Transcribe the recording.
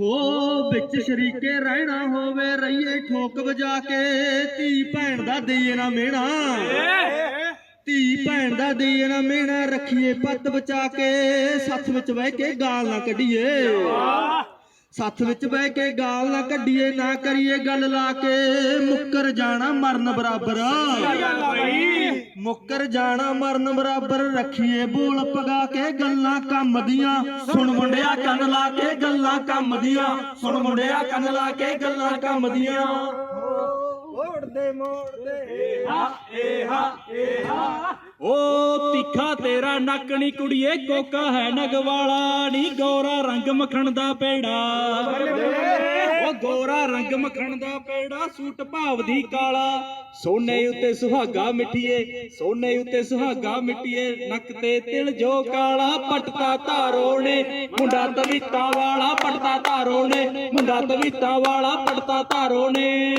ਹੋ ਵਿੱਚ ਸ਼ਰੀਕੇ ਰਹਿਣਾ ਹੋਵੇ, ਰਹੀਏ ਠੋਕ ਵਜਾ ਕੇ। ਧੀ ਭੈਣ ਦਾ ਦੇਈਏ ਨਾ ਮਿਹਣਾ। ਧੀ ਭੈਣ ਦਾ ਦੇਈਏ ਨਾ ਮਿਹਣਾ, ਰੱਖੀਏ ਪੱਤ ਬਚਾ ਕੇ, ਸੱਥ ਵਿੱਚ ਬਹਿ ਕੇ ਗਾਲ ਨਾ ਕੱਢੀਏ। ਸੱਥ ਵਿੱਚ ਬਹਿ ਕੇ ਗਾਲ ਨਾ ਕੱਢੀਏ ਨਾ ਕਰੀਏ ਗੱਲ ਲਾ ਕੇ। ਮੁੱਕਰ ਜਾਣਾ ਮਰਨ ਬਰਾਬਰ। ਮੁੱਕਰ ਜਾਣਾ ਮਰਨ ਬਰਾਬਰ। ਰੱਖੀਏ ਬੋਲ ਪਗਾ ਕੇ ਗੱਲਾਂ ਕੰਮ ਦੀਆਂ। ਸੁਣ ਮੁੰਡਿਆ ਕੰਨ ਲਾ ਕੇ ਗੱਲਾਂ ਕੰਮ ਦੀਆਂ। ਸੁਣ ਮੁੰਡਿਆ ਕੰਨ ਲਾ ਕੇ ਗੱਲਾਂ ਕੰਮ ਦੀਆਂ। ਮੋੜਦੇ ਮੋੜਦੇ। ਹਾ ਏ ਹਾ ਤਿੱਖਾ ਤੇਰਾ ਨੱਕ ਨੀ ਕੁੜੀਏ ਕੋਕਾ ਹੈ ਨਗਵਾਲਾ ਨੀ ਗੋਰਾ ਰੰਗ ਮੱਖਣ ਦਾ ਪੇੜਾ। ਓ ਗੋਰਾ ਰੰਗ ਮੱਖਣ ਦਾ ਪੇੜਾ ਸੂਟ ਭਾਵ ਦੀ ਕਾਲਾ। ਸੋਨੇ ਉੱਤੇ ਸੁਹਾਗਾ ਮਿੱਠੀਏ ਸੋਨੇ ਉੱਤੇ ਸੁਹਾਗਾ ਮਿੱਠੀਏ ਨੱਕ ਤੇ ਤਿਲ ਜੋ ਕਾਲਾ ਪਟਤਾ ਧਾਰੋ ਨੇ। ਮੁੰਡਾ ਤਵੀਤਾ ਵਾਲਾ ਪਟਤਾ ਧਾਰੋ ਨੇ। ਮੁੰਡਾ ਤਵੀਤਾ ਵਾਲਾ ਪਟਤਾ ਧਾਰੋ ਨੇ।